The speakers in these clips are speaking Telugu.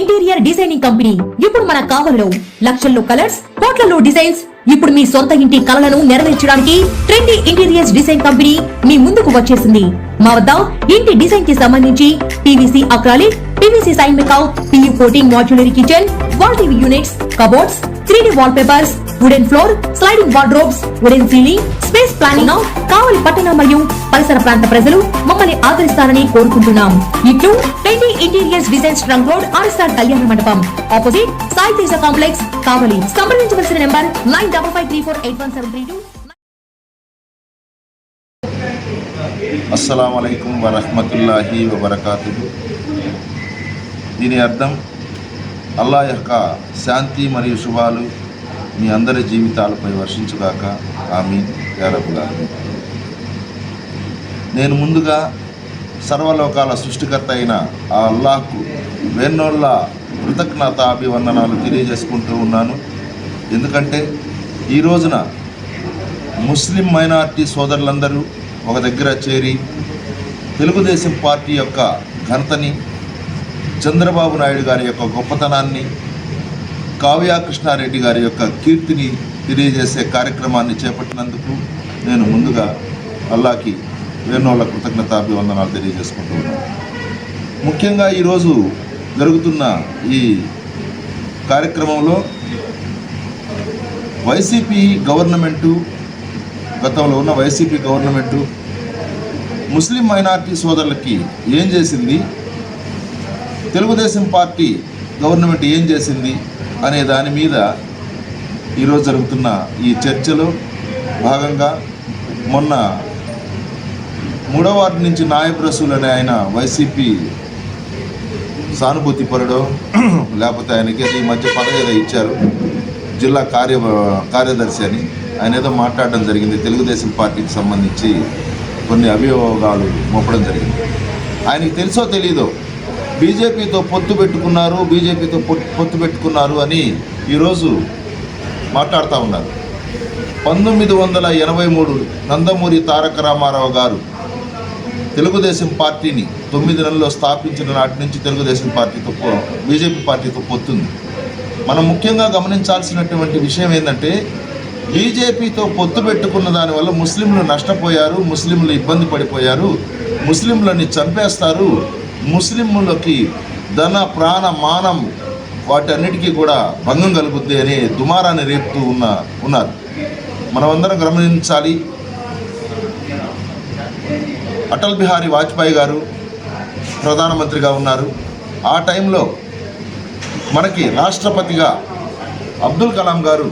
Interior designing company. ఇప్పుడు మన కావల్లో లక్షల్లో కలర్స్ కోట్లలో డిజైన్స్. ఇప్పుడు మీ సొంత ఇంటి కలలను నెరవేర్చడానికి ట్రెండీ ఇంటీరియర్స్ డిజైన్ కంపెనీ మీ ముందుకు వచ్చేసింది. మా వద్ద ఇంటి డిజైన్కి సంబంధించి? PVC acrylic PVC sign మేకౌట్ PU coating modular kitchen wall TV units cupboards three D wall papers wooden floor sliding wardrobes wooden ceiling space planning Kavali పట్టణ మరియు పరిసర ప్రాంత ప్రజలు మమ్మల్ని ఆదరిస్తారని కోరుకుంటున్నాం. ఇట్లు twenty interiors designs trunk road RSR Kalyana Mandapam. Opposite Sai Teja complex Kavali. సంప్రదించవలసిన number nine double five three four eight one seven three two అస్సలం అయికం వరహమతుల్లాహి వబర్కాతు దీని అర్థం అల్లా యొక్క శాంతి మరియు శుభాలు మీ అందరి జీవితాలపై వర్షించుగాక. ఆమె యారబులాలి నేను ముందుగా సర్వలోకాల సృష్టికర్త అయిన ఆ అల్లాహ్కు వేన్నోళ్ళ కృతజ్ఞత అభివందనాలు తెలియజేసుకుంటూ ఉన్నాను. ఎందుకంటే ఈ రోజున ముస్లిం మైనార్టీ సోదరులందరూ ఒక దగ్గర చేరి తెలుగుదేశం పార్టీ యొక్క ఘనతని చంద్రబాబు నాయుడు గారి యొక్క గొప్పతనాన్ని కావ్యాకృష్ణారెడ్డి గారి యొక్క కీర్తిని తెలియజేసే కార్యక్రమాన్ని చేపట్టినందుకు నేను ముందుగా అల్లాకి వేణోళ్ళ కృతజ్ఞతాభివందనాలు తెలియజేసుకుంటూ ఉన్నాను. ముఖ్యంగా ఈరోజు జరుగుతున్న ఈ కార్యక్రమంలో వైసీపీ గవర్నమెంటు గతంలో ఉన్న వైసీపీ గవర్నమెంటు ముస్లిం మైనార్టీ సోదరులకి ఏం చేసింది? తెలుగుదేశం పార్టీ గవర్నమెంట్ ఏం చేసింది అనే దాని మీద ఈరోజు జరుగుతున్న ఈ చర్చలో భాగంగా మొన్న మూడో వార్డు నుంచి నాయబ్ రసూల్ అనే ఆయన వైసీపీ సానుభూతి పరుడో లేకపోతే ఆయనకి ఈ మధ్య పదవి ఏదో ఇచ్చారు. జిల్లా కార్య కార్యదర్శి అని. ఆయన ఏదో మాట్లాడడం జరిగింది తెలుగుదేశం పార్టీకి సంబంధించి. కొన్ని అభియోగాలు మోపడం జరిగింది. ఆయనకి తెలుసో తెలీదో బీజేపీతో పొత్తు పెట్టుకున్నారు బీజేపీతో పొత్తు పెట్టుకున్నారు అని ఈరోజు మాట్లాడుతూ ఉన్నారు. పంతొమ్మిది వందల ఎనభై మూడు నందమూరి తారక రామారావు గారు తెలుగుదేశం పార్టీని తొమ్మిది నెలల్లో స్థాపించిన నాటి నుంచి తెలుగుదేశం పార్టీతో బీజేపీ పార్టీతో పొత్తుంది. మనం ముఖ్యంగా గమనించాల్సినటువంటి విషయం ఏంటంటే బీజేపీతో పొత్తు పెట్టుకున్న దానివల్ల ముస్లింలు నష్టపోయారు ముస్లింలు ఇబ్బంది పడిపోయారు ముస్లింలని చంపేస్తారు ముస్లింలకి ధన ప్రాణ మానం వాటన్నిటికీ కూడా భంగం కలుగుద్ది అనే దుమారాన్ని రేపుతూ ఉన్న ఉన్నారు. మనమందరం గమనించాలి. అటల్ బిహారీ వాజ్పేయి గారు ప్రధానమంత్రిగా ఉన్నారు. ఆ టైంలో మనకి రాష్ట్రపతిగా అబ్దుల్ కలాం గారు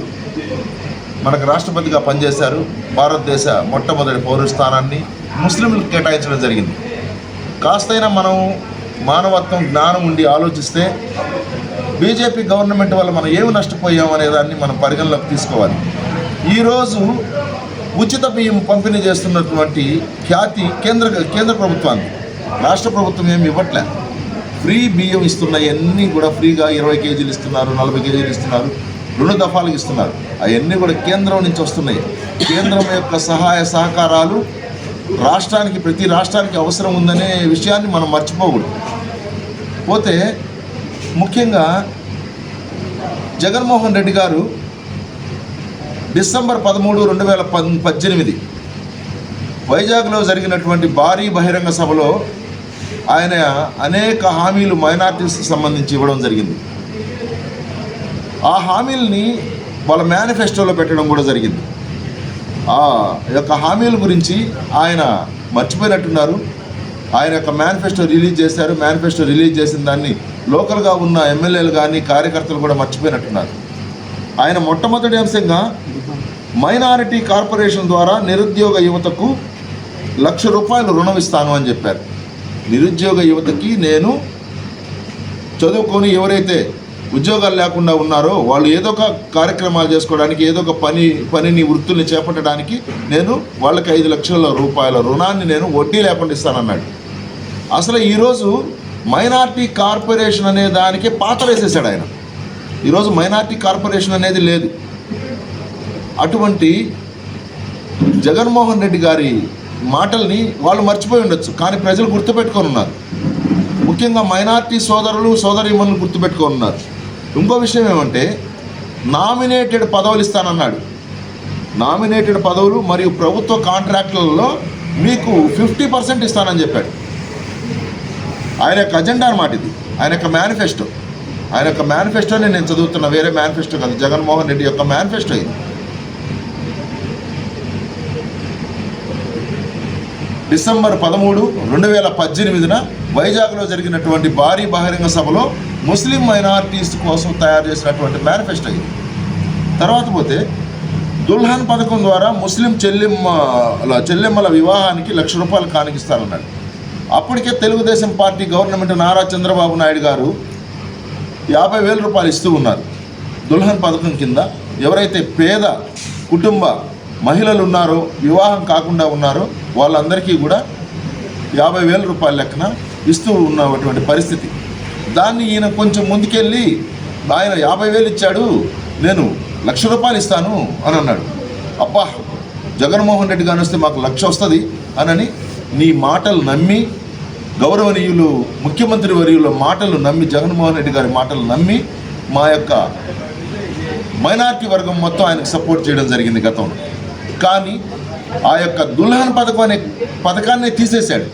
మనకు రాష్ట్రపతిగా పనిచేశారు భారతదేశ మొట్టమొదటి పౌరస్థానాన్ని ముస్లింలకు కేటాయించడం జరిగింది. కాస్తైనా మనం మానవత్వం జ్ఞానం ఉండి ఆలోచిస్తే బీజేపీ గవర్నమెంట్ వల్ల మనం ఏమి నష్టపోయాం అనే దాన్ని మనం పరిగణలోకి తీసుకోవాలి. ఈరోజు ఉచిత బియ్యం పంపిణీ చేస్తున్నటువంటి ఖ్యాతి కేంద్ర కేంద్ర ప్రభుత్వానికి. రాష్ట్ర ప్రభుత్వం ఏమి ఇవ్వట్లే. ఫ్రీ బియ్యం ఇస్తున్నాయి అన్నీ కూడా ఫ్రీగా ఇరవై కేజీలు ఇస్తున్నారు నలభై కేజీలు ఇస్తున్నారు. రెండు దఫాలకు ఇస్తున్నారు. అవన్నీ కూడా కేంద్రం నుంచి వస్తున్నాయి. కేంద్రం యొక్క సహాయ సహకారాలు రాష్ట్రానికి ప్రతి రాష్ట్రానికి అవసరం ఉందనే విషయాన్ని మనం మర్చిపోకూడదు. పోతే ముఖ్యంగా జగన్మోహన్ రెడ్డి గారు డిసెంబర్ పదమూడు రెండు వేల పద్దెనిమిది వైజాగ్లో జరిగినటువంటి భారీ బహిరంగ సభలో ఆయన అనేక హామీలు మైనార్టీస్కి సంబంధించి ఇవ్వడం జరిగింది. ఆ హామీలని వాళ్ళ మేనిఫెస్టోలో పెట్టడం కూడా జరిగింది. ఆ యొక్క హామీల గురించి ఆయన మర్చిపోయినట్టున్నారు. ఆయన యొక్క మేనిఫెస్టో రిలీజ్ చేశారు. మేనిఫెస్టో రిలీజ్ చేసిన దాన్ని లోకల్గా ఉన్న ఎమ్మెల్యేలు కానీ కార్యకర్తలు కూడా మర్చిపోయినట్టున్నారు. ఆయన మొట్టమొదటి అంశంగా మైనారిటీ కార్పొరేషన్ ద్వారా నిరుద్యోగ యువతకు లక్ష రూపాయలు రుణం ఇస్తాను అని చెప్పారు. నిరుద్యోగ యువతకి నేను చదువుకొని ఎవరైతే ఉద్యోగాలు లేకుండా ఉన్నారో వాళ్ళు ఏదో ఒక కార్యక్రమాలు చేసుకోవడానికి ఏదో ఒక పని పనిని వృత్తుల్ని చేపట్టడానికి నేను వాళ్ళకి ఐదు లక్షల రూపాయల రుణాన్ని నేను వడ్డీ లేకుండా ఇస్తానన్నాడు. అసలు ఈరోజు మైనార్టీ కార్పొరేషన్ అనే దానికి పాత వేసేసాడు ఆయన ఈరోజు మైనార్టీ కార్పొరేషన్ అనేది లేదు. అటువంటి జగన్మోహన్ రెడ్డి గారి మాటల్ని వాళ్ళు మర్చిపోయి ఉండొచ్చు కానీ ప్రజలు గుర్తుపెట్టుకొని ఉన్నారు. ముఖ్యంగా మైనార్టీ సోదరులు సోదరిమణులు గుర్తుపెట్టుకొని ఉన్నారు. ఇంకో విషయం ఏమంటే నామినేటెడ్ పదవులు ఇస్తానన్నాడు. నామినేటెడ్ పదవులు మరియు ప్రభుత్వ కాంట్రాక్టులలో మీకు ఫిఫ్టీ పర్సెంట్ ఇస్తానని చెప్పాడు. ఆయన యొక్క అజెండా అనమాట ఇది. ఆయన యొక్క మేనిఫెస్టో. ఆయన యొక్క మేనిఫెస్టోని నేను చదువుతున్న వేరే మేనిఫెస్టో కాదు. జగన్మోహన్ రెడ్డి యొక్క మేనిఫెస్టో ఇది. డిసెంబర్ పదమూడు రెండు వేల పద్దెనిమిదిన వైజాగ్లో జరిగినటువంటి భారీ బహిరంగ సభలో ముస్లిం మైనారిటీస్ కోసం తయారు చేసినటువంటి మేనిఫెస్టో ఇది. తర్వాత పోతే దుల్హన్ పథకం ద్వారా ముస్లిం చెల్లెమ్మల చెల్లెమ్మల వివాహానికి లక్ష రూపాయలు కానికిస్తారన్నాడు. అప్పటికే తెలుగుదేశం పార్టీ గవర్నమెంట్ నారా చంద్రబాబు నాయుడు గారు యాభై వేల రూపాయలు ఇస్తూ ఉన్నారు. దుల్హన్ పథకం కింద ఎవరైతే పేద కుటుంబ మహిళలు ఉన్నారో వివాహం కాకుండా ఉన్నారో వాళ్ళందరికీ కూడా యాభై వేల రూపాయల లెక్కన ఇస్తూ ఉన్నటువంటి పరిస్థితి. దాన్ని ఈయన కొంచెం ముందుకెళ్ళి ఆయన యాభై వేలు ఇచ్చాడు నేను లక్ష రూపాయలు ఇస్తాను అని అన్నాడు. అబ్బా జగన్మోహన్ రెడ్డి గారు వస్తే మాకు లక్ష వస్తుంది అనని నీ మాటలు నమ్మి గౌరవనీయులు ముఖ్యమంత్రి వర్యుల మాటలు నమ్మి జగన్మోహన్ రెడ్డి గారి మాటలు నమ్మి మా యొక్క మైనార్టీ వర్గం మొత్తం ఆయనకు సపోర్ట్ చేయడం జరిగింది గతంలో. కానీ ఆ యొక్క దుల్హన్ పథకం అనే పథకాన్ని తీసేశాడు.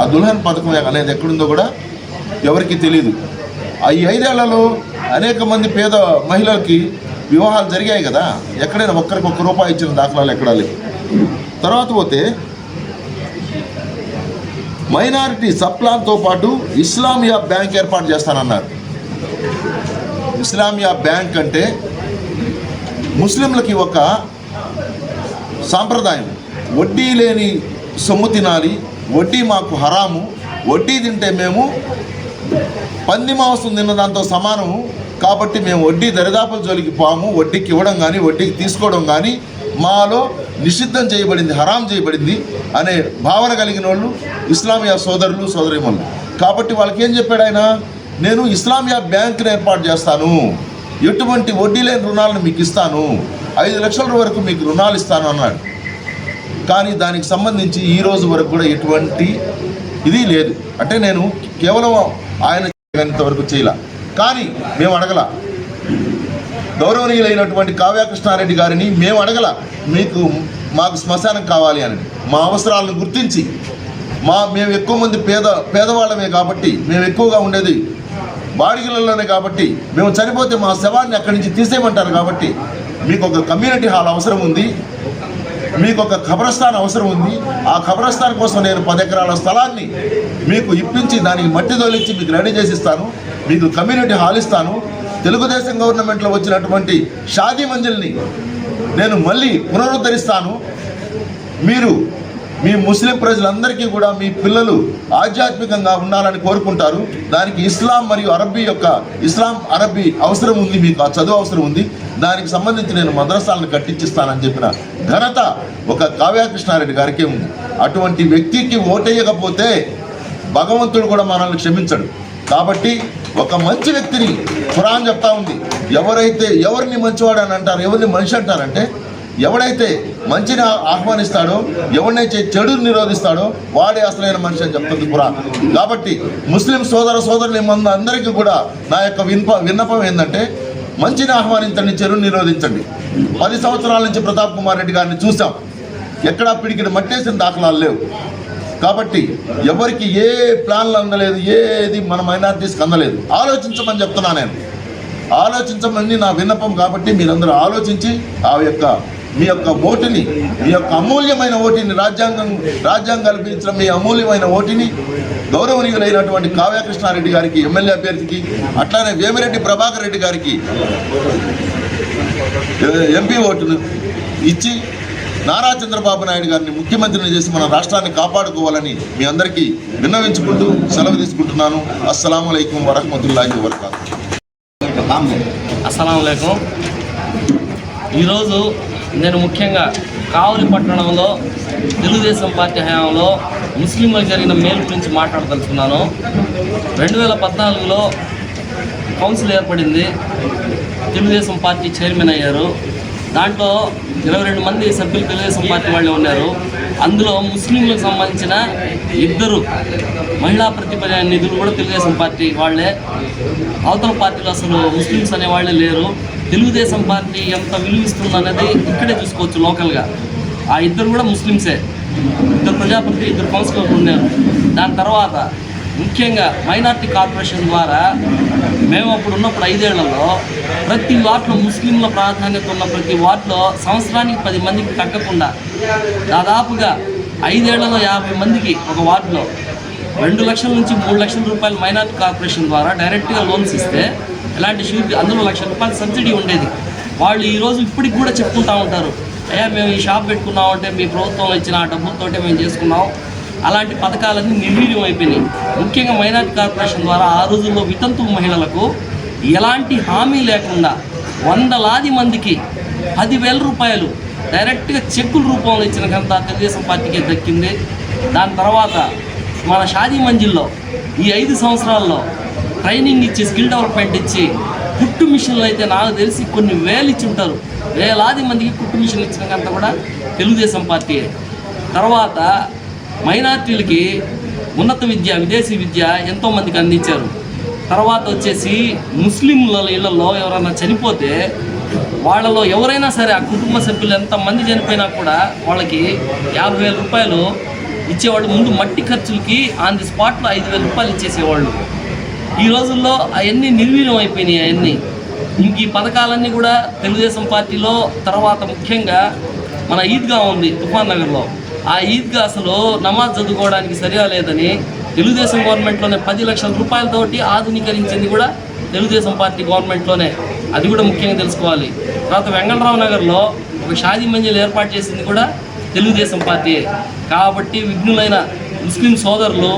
ఆ దుల్హన్ పథకం అనేది ఎక్కడుందో కూడా ఎవరికి తెలియదు ఆ ఈ ఐదేళ్ళలో అనేక మంది పేద మహిళలకి వివాహాలు జరిగాయి కదా. ఎక్కడైనా ఒక్కరికి ఒక్క రూపాయి ఇచ్చిన దాఖలాలు ఎక్కడా లేవు. తర్వాత పోతే మైనారిటీ సప్లాన్తో పాటు ఇస్లామియా బ్యాంక్ ఏర్పాటు చేస్తానన్నారు. ఇస్లామియా బ్యాంక్ అంటే ముస్లింలకి ఒక సాంప్రదాయం. వడ్డీ లేని సొమ్ము తినాలి వడ్డీ మాకు హరాము వడ్డీ తింటే మేము పంది మాంసం తిన్న దాంతో సమానము కాబట్టి మేము వడ్డీ దరిదాపుల జోలికి పాము. వడ్డీకి ఇవ్వడం కానీ వడ్డీకి తీసుకోవడం కానీ మాలో నిషిద్ధం చేయబడింది హరాం చేయబడింది అనే భావన కలిగిన వాళ్ళు ఇస్లామియా సోదరులు సోదరిమలు కాబట్టి వాళ్ళకి ఏం చెప్పాడు ఆయన? నేను ఇస్లామియా బ్యాంకును ఏర్పాటు చేస్తాను. ఎటువంటి వడ్డీ లేని రుణాలను మీకు ఇస్తాను. ఐదు లక్షల వరకు మీకు రుణాలు ఇస్తాను అన్నాడు. కానీ దానికి సంబంధించి ఈ రోజు వరకు కూడా ఎటువంటి ఇది లేదు. అంటే నేను కేవలం ఆయన వరకు చేయలే. కానీ మేము అడగల. గౌరవనీయులైనటువంటి కావ్యకృష్ణారెడ్డి గారిని మేము అడగల. మీకు మాకు శ్మశానం కావాలి అని. మా అవసరాలను గుర్తించి. మా మేము ఎక్కువ మంది పేద పేదవాళ్ళమే కాబట్టి మేము ఎక్కువగా ఉండేది బాడిగలలోనే కాబట్టి మేము చనిపోతే మా శవాన్ని అక్కడి నుంచి తీసేయమంటారు కాబట్టి మీకు ఒక కమ్యూనిటీ హాల్ అవసరం ఉంది. మీకు ఒక ఖబరస్థాన్ అవసరం ఉంది. ఆ ఖబరస్థాన్ కోసం నేను పది ఎకరాల స్థలాన్ని మీకు ఇప్పించి దానికి మట్టి తొలించి మీకు రెడీ చేసి ఇస్తాను మీకు కమ్యూనిటీ హాల్ ఇస్తాను. తెలుగుదేశం గవర్నమెంట్లో వచ్చినటువంటి షాదీ మంజిల్ని నేను మళ్ళీ పునరుద్ధరిస్తాను. మీరు మీ ముస్లిం ప్రజలందరికీ కూడా మీ పిల్లలు ఆధ్యాత్మికంగా ఉండాలని కోరుకుంటారు. దానికి ఇస్లాం మరియు అరబ్బీ యొక్క ఇస్లాం అరబ్బీ అవసరం ఉంది మీకు ఆ చదువు అవసరం ఉంది. దానికి సంబంధించి నేను మద్రసాలను కట్టించిస్తానని చెప్పిన ఘనత ఒక కావ్యకృష్ణారెడ్డి గారికే ఉంది. అటువంటి వ్యక్తికి ఓటేయకపోతే భగవంతుడు కూడా మనల్ని క్షమించడు. కాబట్టి ఒక మంచి వ్యక్తిని ఖురాన్ చెప్తా ఉంది. ఎవరైతే ఎవరిని మంచివాడు అని అంటారు ఎవరిని మనిషి అంటారంటే ఎవడైతే మంచిని ఆహ్వానిస్తాడో ఎవడైతే చెడుని నిరోధిస్తాడో వాడే అసలైన మనిషి అని చెప్తుంది ఖురాన్. కాబట్టి ముస్లిం సోదర సోదరులు మంది అందరికీ కూడా నా యొక్క వినప విన్నపం ఏంటంటే మంచిని ఆహ్వానించండి చెడుని నిరోధించండి. పది సంవత్సరాల నుంచి ప్రతాప్ కుమార్ రెడ్డి గారిని చూసాం ఎక్కడా పిడికిడి మట్టేసిన దాఖలాలు లేవు. కాబట్టి ఎవరికి ఏ ప్లాన్లు అందలేదు ఏది మన మైనార్టీస్కి అందలేదు. ఆలోచించమని చెప్తున్నా నేను. ఆలోచించమని నా విన్నపం కాబట్టి మీరందరూ ఆలోచించి ఆ యొక్క మీ యొక్క ఓటుని మీ యొక్క అమూల్యమైన ఓటుని రాజ్యాంగం రాజ్యాంగం కల్పించిన మీ అమూల్యమైన ఓటుని గౌరవనీయులైనటువంటి కావ్యకృష్ణారెడ్డి గారికి ఎమ్మెల్యే అభ్యర్థికి అట్లానే వేమిరెడ్డి ప్రభాకర్ రెడ్డి గారికి ఎంపీ ఓటును ఇచ్చి నారా చంద్రబాబు నాయుడు గారిని ముఖ్యమంత్రిని చేసి మన రాష్ట్రాన్ని కాపాడుకోవాలని మీ అందరికీ విన్నవించుకుంటూ సెలవు తీసుకుంటున్నాను. అస్సలం అయికం వరహమతుల్లాహి వరకాతు అస్సలం లేకం ఈరోజు నేను ముఖ్యంగా కావలి పట్టణంలో తెలుగుదేశం పార్టీ హయాంలో ముస్లింలకు జరిగిన మేలు గురించి మాట్లాడదలుచుకున్నాను. రెండు వేల పద్నాలుగులో కౌన్సిల్ ఏర్పడింది. తెలుగుదేశం పార్టీ చైర్మన్ అయ్యారు. దాంట్లో ఇరవై రెండు మంది సభ్యులు తెలుగుదేశం పార్టీ వాళ్ళు ఉన్నారు. అందులో ముస్లింలకు సంబంధించిన ఇద్దరు మహిళా ప్రతిపద నిధులు కూడా తెలుగుదేశం పార్టీ వాళ్ళే. అవతల పార్టీలో అసలు ముస్లిమ్స్ అనే వాళ్ళే లేరు. తెలుగుదేశం పార్టీ ఎంత విలువిస్తుంది అనేది ఇక్కడే చూసుకోవచ్చు లోకల్గా. ఆ ఇద్దరు కూడా ముస్లిమ్సే. ఇద్దరు ప్రజాప్రతి ఇద్దరు కౌన్సిలర్లు ఉన్నారు. దాని తర్వాత ముఖ్యంగా మైనార్టీ కార్పొరేషన్ ద్వారా మేము అప్పుడు ఉన్నప్పుడు ఐదేళ్ళలో ప్రతి వార్డులో ముస్లింల ప్రాధాన్యత ఉన్న ప్రతి వార్డులో సంవత్సరానికి పది మందికి తగ్గకుండా దాదాపుగా ఐదేళ్ళలో యాభై మందికి ఒక వార్డులో రెండు లక్షల నుంచి మూడు లక్షల రూపాయలు మైనార్టీ కార్పొరేషన్ ద్వారా డైరెక్ట్గా లోన్స్ ఇస్తే ఇలాంటి షూరిటీ అందులో లక్ష రూపాయలు సబ్సిడీ ఉండేది. వాళ్ళు ఈరోజు ఇప్పటికి కూడా చెప్పుకుంటూ ఉంటారు. అయ్యా మేము ఈ షాప్ పెట్టుకున్నామంటే మీ ప్రభుత్వం ఇచ్చిన ఆ డబ్బులతోటే మేము చేసుకున్నాం. అలాంటి పథకాలన్నీ నిర్వీర్యం అయిపోయినాయి. ముఖ్యంగా మైనార్టీ కార్పొరేషన్ ద్వారా ఆ రోజుల్లో వితంతు మహిళలకు ఎలాంటి హామీ లేకుండా వందలాది మందికి పదివేల రూపాయలు డైరెక్ట్గా చెక్కుల రూపంలో ఇచ్చిన ఘనత తెలుగుదేశం పార్టీకే దక్కింది. దాని తర్వాత మన షాదీ మంజిల్లో ఈ ఐదు సంవత్సరాల్లో ట్రైనింగ్ ఇచ్చి స్కిల్ డెవలప్మెంట్ ఇచ్చి కుట్టు మిషన్లు అయితే నాకు తెలిసి కొన్ని వేలు ఇచ్చి ఉంటారు. వేలాది మందికి కుట్టు మిషన్లు ఇచ్చిన ఘనత కూడా తెలుగుదేశం పార్టీ తర్వాత మైనార్టీలకి ఉన్నత విద్య విదేశీ విద్య ఎంతోమందికి అందించారు. తర్వాత వచ్చేసి ముస్లింల ఇళ్ళలో ఎవరైనా చనిపోతే వాళ్ళలో ఎవరైనా సరే ఆ కుటుంబ సభ్యులు ఎంతమంది చనిపోయినా కూడా వాళ్ళకి యాభై వేల రూపాయలు ఇచ్చేవాళ్ళు. ముందు మట్టి ఖర్చులకి ఆన్ ది స్పాట్లో ఐదు వేల రూపాయలు ఇచ్చేసేవాళ్ళు. ఈ రోజుల్లో అవన్నీ నిర్వీర్యం అయిపోయినాయి అవన్నీ. ఇంక ఈ పథకాలన్నీ కూడా తెలుగుదేశం పార్టీలో తర్వాత ముఖ్యంగా మన ఈద్గా ఉంది తుఫాన్ నగర్లో. ఆ ఈద్గా అసలు నమాజ్ చదువుకోవడానికి సరిగా లేదని తెలుగుదేశం గవర్నమెంట్లోనే పది లక్షల రూపాయలతోటి ఆధునీకరించింది కూడా తెలుగుదేశం పార్టీ గవర్నమెంట్లోనే. అది కూడా ముఖ్యంగా తెలుసుకోవాలి. తర్వాత వెంగళరావు నగర్లో ఒక షాదీ మంజిల్ ఏర్పాటు చేసింది కూడా తెలుగుదేశం పార్టీయే. కాబట్టి విఘ్నులైన ముస్లిం సోదరులు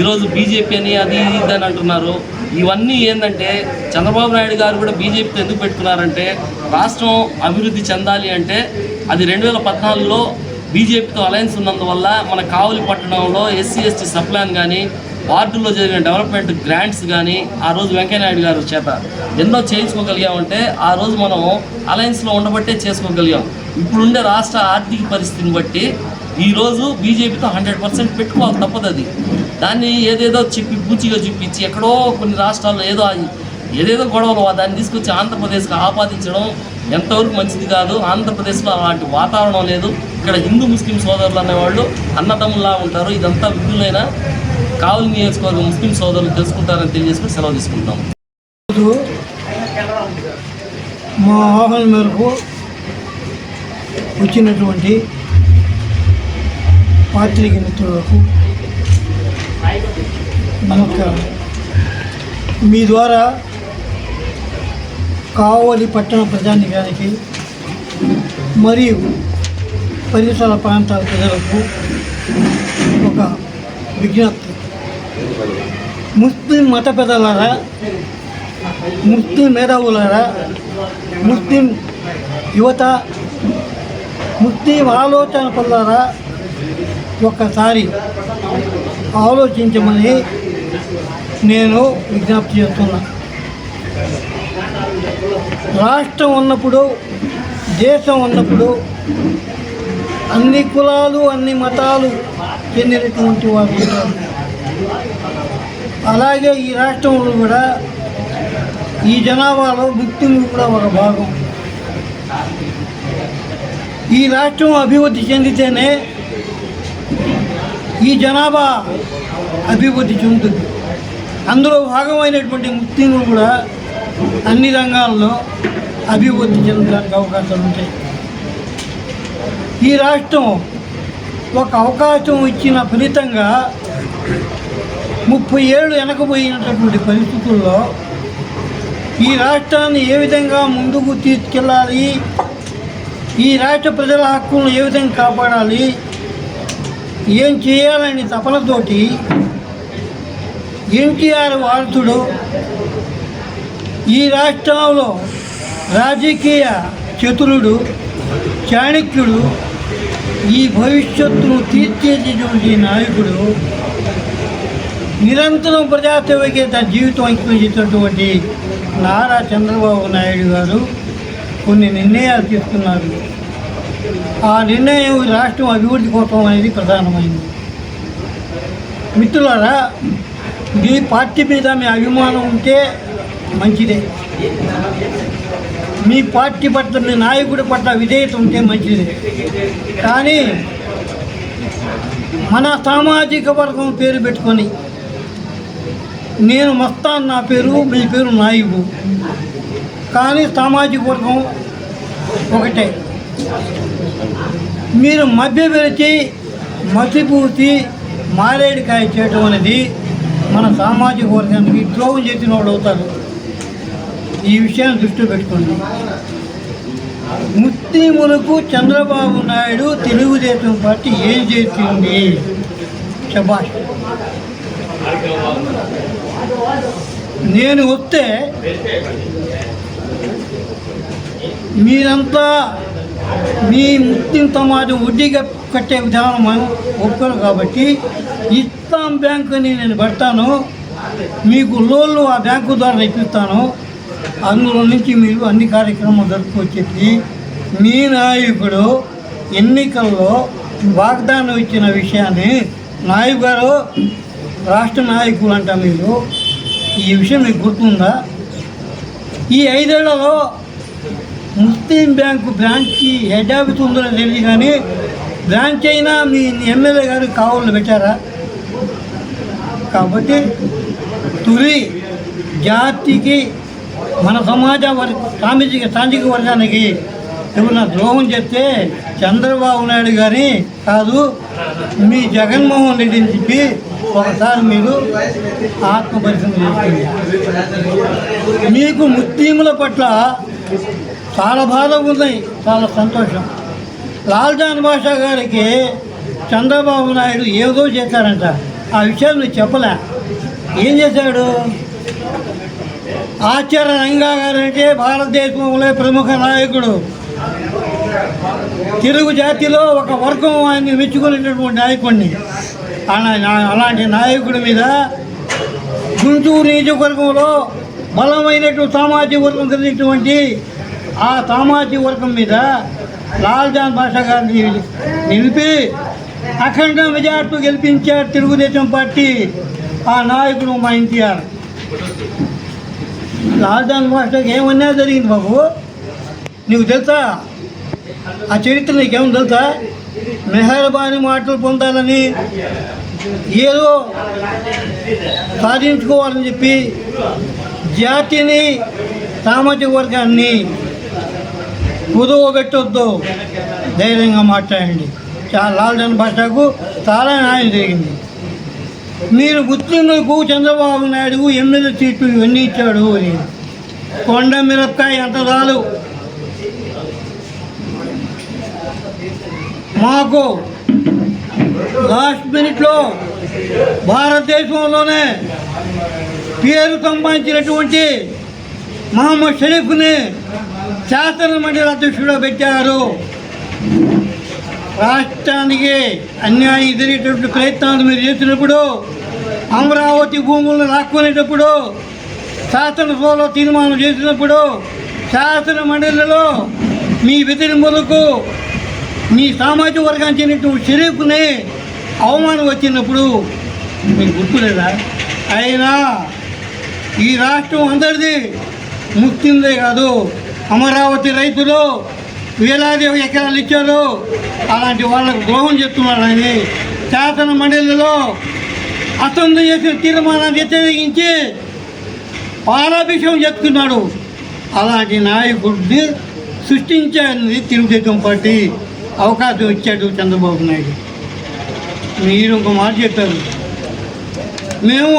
ఈరోజు బీజేపీ అని అది ఇది అని అంటున్నారు. ఇవన్నీ ఏంటంటే చంద్రబాబు నాయుడు గారు కూడా బీజేపీతో ఎందుకు పెట్టుకున్నారంటే రాష్ట్రం అభివృద్ధి చెందాలి అంటే అది రెండు వేల పద్నాలుగులో బీజేపీతో అలయన్స్ ఉన్నందువల్ల మన కావలి పట్టణంలో ఎస్సీ ఎస్టీ సప్లాన్ కానీ వార్డుల్లో జరిగిన డెవలప్మెంట్ గ్రాంట్స్ కానీ ఆ రోజు వెంకయ్యనాయుడు గారు చేత ఎన్నో చేయించుకోగలిగామంటే ఆ రోజు మనం అలయన్స్లో ఉండబట్టే చేసుకోగలిగాం. ఇప్పుడుండే రాష్ట్ర ఆర్థిక పరిస్థితిని బట్టి ఈరోజు బీజేపీతో హండ్రెడ్ పర్సెంట్ పెట్టుకోవాలి తప్పదు అది దాన్ని ఏదేదో చెప్పి పూచిగా చూపించి ఎక్కడో కొన్ని రాష్ట్రాల్లో ఏదో ఏదేదో గొడవలు దాన్ని తీసుకొచ్చి ఆంధ్రప్రదేశ్కి ఆపాదించడం ఎంతవరకు మంచిది కాదు. ఆంధ్రప్రదేశ్లో అలాంటి వాతావరణం లేదు. ఇక్కడ హిందూ ముస్లిం సోదరులు అనేవాళ్ళు అన్నదమ్ములా ఉంటారు. ఇదంతా విధులైన కావలి నియోజకవర్గం ముస్లిం సోదరులు తెలుసుకుంటారని తెలియజేసుకుని సెలవు తీసుకుంటాం మా ఆహ్వానం మేరకు వచ్చినటువంటి పాత్రిక మిత్రులకు నమస్కారం. మీ ద్వారా కావలి పట్టణ ప్రజానికానికి మరియు పరిసర ప్రాంతాల ప్రజలకు ఒక విజ్ఞప్తి. ముస్లిం మత పెద్దలారా ముస్లిం మేధావులరా ముస్లిం యువత ముస్లిం ఆలోచన పరులారా ఒక్కసారి ఆలోచించమని నేను విజ్ఞప్తి చేస్తున్నా. రాష్ట్రం ఉన్నప్పుడు దేశం ఉన్నప్పుడు అన్ని కులాలు అన్ని మతాలు చెందినటువంటి వారు ఉంటారు. అలాగే ఈ రాష్ట్రంలో కూడా ఈ జనాభాలో భక్తులు కూడా ఒక భాగం. ఈ రాష్ట్రం అభివృద్ధి చెందితేనే ఈ జనాభా అభివృద్ధి చెందుతుంది. అందులో భాగమైనటువంటి ముస్లింలు కూడా అన్ని రంగాల్లో అభివృద్ధి చెందడానికి అవకాశాలు ఉంటాయి. ఈ రాష్ట్రం ఒక అవకాశం ఇచ్చిన ఫలితంగా ముప్పై ఏళ్ళు వెనకపోయినటువంటి పరిస్థితుల్లో ఈ రాష్ట్రాన్ని ఏ విధంగా ముందుకు తీసుకెళ్ళాలి? ఈ రాష్ట్ర ప్రజల హక్కులను ఏ విధంగా కాపాడాలి? ఏం చేయాలని తపనతోటి ఎన్టీఆర్ వారసుడు ఈ రాష్ట్రంలో రాజకీయ చతురుడు చాణక్యుడు ఈ భవిష్యత్తును తీర్చేటటువంటి నాయకుడు నిరంతరం ప్రజాసేవకే తన జీవితం అంకితం చేసినటువంటి నారా చంద్రబాబు నాయుడు గారు కొన్ని నిర్ణయాలు తీసుకున్నారు. ఆ నిర్ణయం రాష్ట్రం అభివృద్ధి కోసం అనేది ప్రధానమైంది మిత్రులారా మీ పార్టీ మీద మీ అభిమానం ఉంటే మంచిదే. మీ పార్టీ పట్ల మీ నాయకుడి పట్ల విధేయత ఉంటే మంచిది. కానీ మన సామాజిక వర్గం పేరు పెట్టుకొని నేను మస్తాన్ నా పేరు మీ పేరు నాయుడు. కానీ సామాజిక వర్గం ఒకటే. మీరు మధ్య పెరిచి మసిపూసి మారేడుకాయ చేయటం అనేది మన సామాజిక వర్గానికి ద్రోహం చేసిన వాళ్ళు అవుతారు ఈ విషయాన్ని దృష్టిలో పెట్టుకోండి. ముస్లిములకు చంద్రబాబు నాయుడు తెలుగుదేశం పార్టీ ఏం చేసింది? శబాష్ నేను వస్తే మీరంతా మీ ముస్లిం సమాజం వడ్డీగా కట్టే విధానం ఒప్పుకోరు కాబట్టి ఇస్లాం బ్యాంకుని నేను పెడతాను మీకు లోన్లు ఆ బ్యాంకు ద్వారా ఇప్పిస్తాను అందులో నుంచి మీరు అన్ని కార్యక్రమాలు జరుపుకోవచ్చు చెప్పి మీ నాయకుడు ఎన్నికల్లో వాగ్దానం ఇచ్చిన విషయాన్ని నాయకు గారు రాష్ట్ర నాయకులు అంట మీరు. ఈ విషయం మీకు గుర్తుందా? ఈ ఐదేళ్ళలో Muslim bank branch head office ఉందో తెలియదు కానీ బ్రాంచ్ అయినా మీ ఎమ్మెల్యే గారు కావాలని పెట్టారా? కాబట్టి తురి జాతికి మన సమాజ వర్గ సామాజిక సాంఘిక వర్గానికి ఏమన్నా ద్రోహం చెప్తే చంద్రబాబు నాయుడు గారి కాదు మీ జగన్మోహన్ రెడ్డిని చెప్పి ఒకసారి మీరు ఆత్మ పరిశీలన చేసుకోండి. మీకు ముస్లింల పట్ల చాలా బాధ ఉన్నాయి చాలా సంతోషం. లాల్జాన్ బాషా గారికి చంద్రబాబు నాయుడు ఏదో చేశారంట. ఆ విషయం నువ్వు చెప్పలే. ఏం చేశాడు? ఆచార్య రంగా గారంటే భారతదేశంలో ప్రముఖ నాయకుడు. తెలుగు జాతిలో ఒక వర్గం ఆయన్ని మెచ్చుకునేటటువంటి నాయకుడిని అలాంటి నాయకుడి మీద గుంటూరు నియోజకవర్గంలో బలమైనటువంటి సామాజిక వర్గం కలిగినటువంటి ఆ సామాజిక వర్గం మీద లాల్జాన్ భాషా గారిని నిలిపి అఖండ మెజార్టీ గెలిపించారు తెలుగుదేశం పార్టీ. ఆ నాయకుడు మా ఎన్టీఆర్. లాల్జాన్ మాస్టర్కి ఏమన్నా జరిగింది బాబు? నీకు తెలుసా? ఆ చరిత్ర నీకేమో తెలుసా? మెహర్బాని మాటలు పొందాలని ఏదో సాధించుకోవాలని చెప్పి జాతిని సామాజిక వర్గాన్ని కుదువ పెట్టొద్దు ధైర్యంగా మాట్లాడండి. చాలా లాల్డన్ భాషకు చాలా న్యాయం జరిగింది. మీరు ముస్లింలకు చంద్రబాబు నాయుడు ఎమ్మెల్యే సీట్లు ఇవన్నీ ఇచ్చాడు అని. కొండ మిరపకాయ ఎంత చాలు? మాకు లాస్ట్ మినిట్లో భారతదేశంలోనే పేరు సంపాదించినటువంటి మహమ్మద్ షరీఫ్ని శాసనమండలి అధ్యక్షుడు పెట్టారు. రాష్ట్రానికి అన్యాయం ఎదిరేటటువంటి ప్రయత్నాలు మీరు చేసినప్పుడు అమరావతి భూములను లాక్కునేటప్పుడు శాసనసభలో తీర్మానం చేసినప్పుడు శాసన మండలిలో మీ బెదిరింపులకు మీ సామాజిక వర్గానికి చెందినటువంటి షరీఫ్ని అవమానం వచ్చినప్పుడు మీకు గుర్తులేదా? అయినా ఈ రాష్ట్రం అందరిది ముస్లిందే కాదు. అమరావతి రైతులు వేలాది ఎకరాలు ఇచ్చారు. అలాంటి వాళ్ళకు ద్రోహం చేస్తున్నారని శాసన మండలిలో అసెంబ్లీ చేసిన తీర్మానాన్ని వ్యతిరేకించి పాలాభిషేకం చెప్తున్నాడు అలాంటి నాయకుడిని సృష్టించాలని తెలుగుదేశం పార్టీ అవకాశం ఇచ్చాడు చంద్రబాబు నాయుడు. మీరు ఒక మాట చెప్పారు. మేము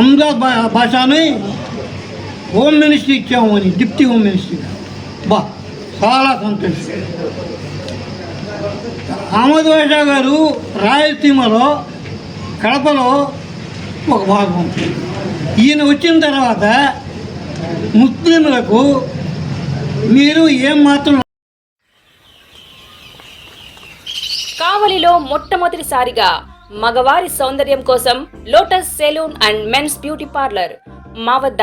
అహ్మదాబాద్ భాషని హోమ్ మినిస్ట్రీ ఇచ్చాము అని డిప్టీ హోమ్ మినిస్ట్రీగా. బా చాలా సంతోషం. అహ్మద్ బాషా గారు రాయలసీమలో కడపలో ఒక భాగం. ఈయన వచ్చిన తర్వాత ముస్లింలకు మీరు ఏం మాత్రం కావలిలో మొట్టమొదటిసారిగా మగవారి సౌందర్యం కోసం lotus salon and men's beauty parlour మా వద్ద